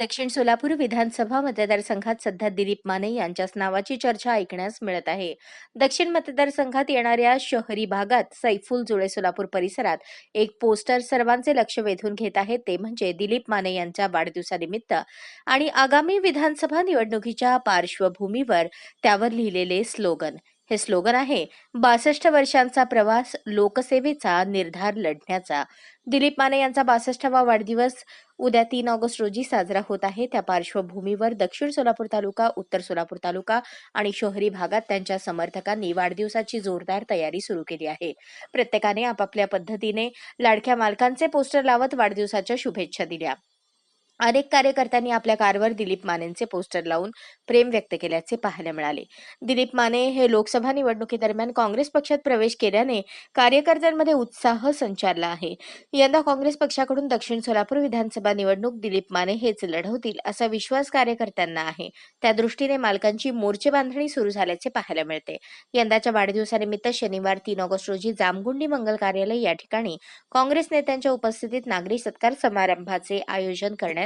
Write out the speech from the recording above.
दक्षिण सोलापूर विधानसभा मतदारसंघात सध्या दिलीप माने यांच्याच नावाची चर्चा ऐकण्यास मिळत आहे. दक्षिण मतदारसंघात येणाऱ्या शहरी भागात सैफुल जुळे सोलापूर परिसरात एक पोस्टर सर्वांचे लक्ष वेधून घेत आहे ते म्हणजे दिलीप माने यांच्या वाढदिवसानिमित्त. आणि आगामी विधानसभा निवडणुकीच्या पार्श्वभूमीवर त्यावर लिहिलेले स्लोगन. हे स्लोगन आहे बासष्ट वर्षांचा प्रवास लोकसेवेचा निर्धार लढण्याचा. दिलीप माने यांचा बासष्टावा वाढदिवस उद्या तीन ऑगस्ट रोजी साजरा होत आहे. त्या पार्श्वभूमीवर दक्षिण सोलापूर तालुका उत्तर सोलापूर तालुका आणि शहरी भागात त्यांच्या समर्थकांनी वाढदिवसाची जोरदार तयारी सुरू केली आहे. प्रत्येकाने आपापल्या पद्धतीने लाडक्या मालकांचे पोस्टर लावत वाढदिवसाच्या शुभेच्छा दिल्या. अनेक कार्यकर्त्यांनी आपल्या कारवर दिलीप मानेंचे पोस्टर लावून प्रेम व्यक्त केल्याचे पाहायला मिळाले. दिलीप माने हे लोकसभा निवडणुकीदरम्यान काँग्रेस पक्षात प्रवेश केल्याने कार्यकर्त्यांमध्ये उत्साह संचारला आहे. यंदा काँग्रेस पक्षाकडून दक्षिण सोलापूर विधानसभा निवडणूक दिलीप माने हेच लढवतील असा विश्वास कार्यकर्त्यांना आहे. त्या दृष्टीने मालकांची मोर्चे बांधणी सुरू झाल्याचे पाहायला मिळते. यंदाच्या वाढदिवसानिमित्त शनिवार तीन ऑगस्ट रोजी जामगुंडी मंगल कार्यालय या ठिकाणी काँग्रेस नेत्यांच्या उपस्थितीत नागरी सत्कार समारंभाचे आयोजन करण्यात